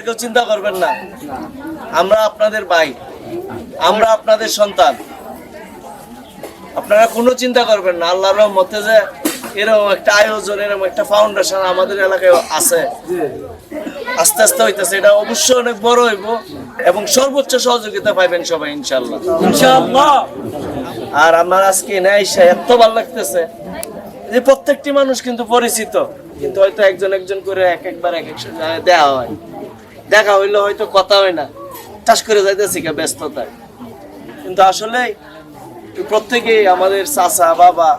আপনারা কেউ চিন্তা করবেন না। আমরা আপনাদের ভাই। আমরা আপনাদের সন্তান। আপনারা কোনো চিন্তা করবেন না। আল্লাহর রহমতে যে এরকম একটা আয়োজন এরকম একটা ফাউন্ডেশন আমাদের এলাকায় আছে। আস্তে আস্তে হইতেছে। এটা অবশ্যই অনেক বড় হইব এবং সর্বোচ্চ সহযোগিতা পাইবেন সবাই ইনশাল্লাহ আর আমার আজকে এনে আইসা এত ভালো লাগতেছে যে প্রত্যেকটি মানুষ কিন্তু পরিচিত। কিন্তু হয়তো একজন একজন করে এক একবার এক এক দেওয়া হয়। দেখা হইলে হয়তো কথা হয় না। চাষ করে যাইতেছি কে ব্যস্ততায়। কিন্তু আসলে প্রত্যেকেই আমাদের চাচা, বাবা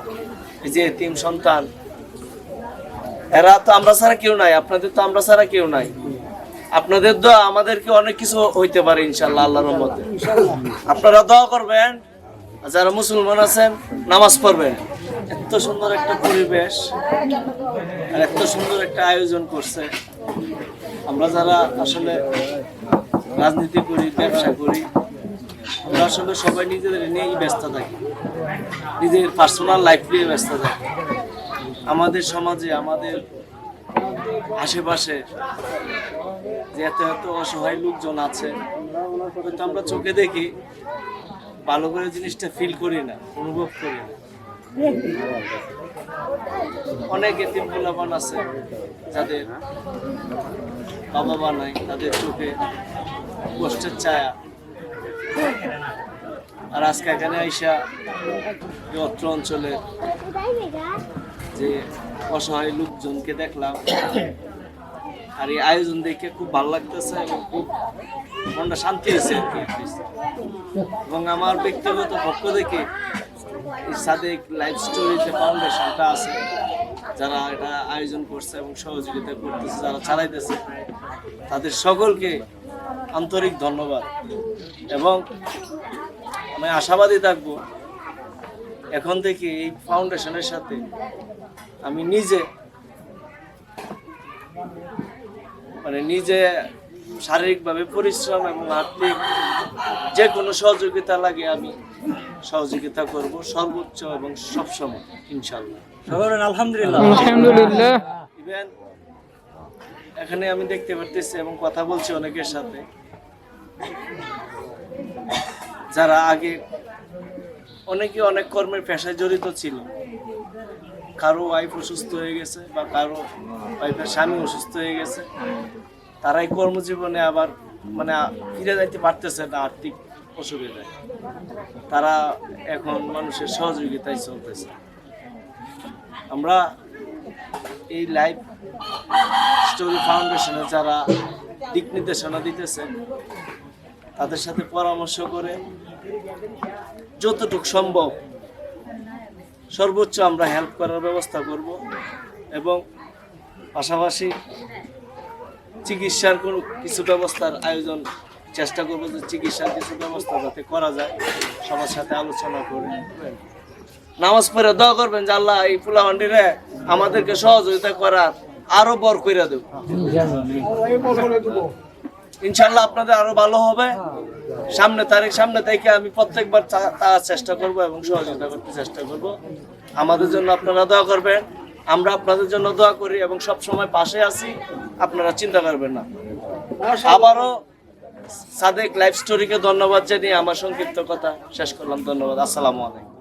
যে তিন সন্তান, এরা তো আমরা ছাড়া কেউ নাই, আপনাদের তো আমরা ছাড়া কেউ নাই। আপনাদের দোয়া আমাদেরকে অনেক কিছু হইতে পারে ইনশাল্লাহ আল্লাহর রহমতে। আপনারা দোয়া করবেন যারা মুসলমান আছেন, নামাজ পড়বেন। এত সুন্দর একটা পরিবেশ আর এত সুন্দর একটা আয়োজন করছে। আমরা যারা আসলে রাজনীতি করি, ব্যবসা করি, আমরা আসলে সবাই নিজেদের নিয়েই ব্যস্ত থাকি। নিজের পার্সোনাল লাইফ নিয়ে ব্যস্ত থাকি। আমাদের সমাজে, আমাদের আশেপাশে যে এত এত অসহায় লোকজন আছে, হয়তো আমরা চোখে দেখি, ভালো করে জিনিসটা ফিল করি না, অনুভব করি না। অনেক এতিম পোলাপান আছে যাদের বাবা মা নাই, তাদের চোখে কষ্টের ছায়া। আর আজকে এখানে আইসা অত্র অঞ্চলে যে অসহায় লোকজনকে দেখলাম। আর এই আয়োজন দেখে খুব ভালো লাগতেছে এবং খুব মনটা শান্তি হয়েছে আর কি। এবং আমার ব্যক্তিগত পক্ষ থেকে সাদেক লাইফ স্টোরি যে ফাউন্ডেশনটা আছে, যারা এটা আয়োজন করছে এবং সহযোগিতা করতেছে, যারা চালাইতেছে, তাদের সকলকে আন্তরিক ধন্যবাদ। এবং আমি আশাবাদী থাকব, এখন থেকে এই ফাউন্ডেশনের সাথে আমি নিজে মানে নিজে শারীরিকভাবে পরিশ্রম এবং আর্থিক যে কোনো সহযোগিতা লাগে আমি সহযোগিতা করব সর্বোচ্চ এবং সবসময় ইনশাল্লাহ আলহামদুলিল্লাহ। আলহামদুলিল্লাহ। ইভেন এখানে আমি দেখতে পারতেছি এবং কথা বলছি অনেকের সাথে। যারা আগে অনেকে অনেক কর্মের পেশায় জড়িত ছিল। কারও ওয়াইফ অসুস্থ হয়ে গেছে বা কারও ওয়াইফের স্বামী অসুস্থ হয়ে গেছে। তারাই কর্মজীবনে আবার মানে ফিরে যাইতে পারতেছে না আর্থিক অসুবিধায়। তারা এখন মানুষের সহযোগিতায় চলতেছে। আমরা এই লাইফ স্টোরি ফাউন্ডেশনে যারা দিক নির্দেশনা দিতেছে, তাদের সাথে পরামর্শ করে যতটুকু সম্ভব সর্বোচ্চ আমরা হেল্প করার ব্যবস্থা করব এবং পাশাপাশি চিকিৎসার কোনো কিছু ব্যবস্থার আয়োজন চেষ্টা করব যে চিকিৎসার কিছু ব্যবস্থা যাতে করা যায়। সবার সাথে আলোচনা করে। নামাজ পড়ে দোয়া করবেন যে আল্লাহ এই ফুলাহান্ডিরে আমাদেরকে সহযোগিতা করার আরও বর করে দেব। ইনশাল্লাহ আপনাদের আরও ভালো হবে। সামনে তারিখ, সামনে থেকে আমি প্রত্যেকবার চেষ্টা করব এবং সহযোগিতা করতে চেষ্টা করব। আমাদের জন্য আপনারা দোয়া করবেন। আমরা আপনাদের জন্য দোয়া করি এবং সব সময় পাশে আছি আপনারা চিন্তা করবেন না। আবারও সাদেক লাইফ স্টোরিকে ধন্যবাদ জানিয়ে আমার সংক্ষিপ্ত কথা শেষ করলাম। ধন্যবাদ। আসসালামু আলাইকুম।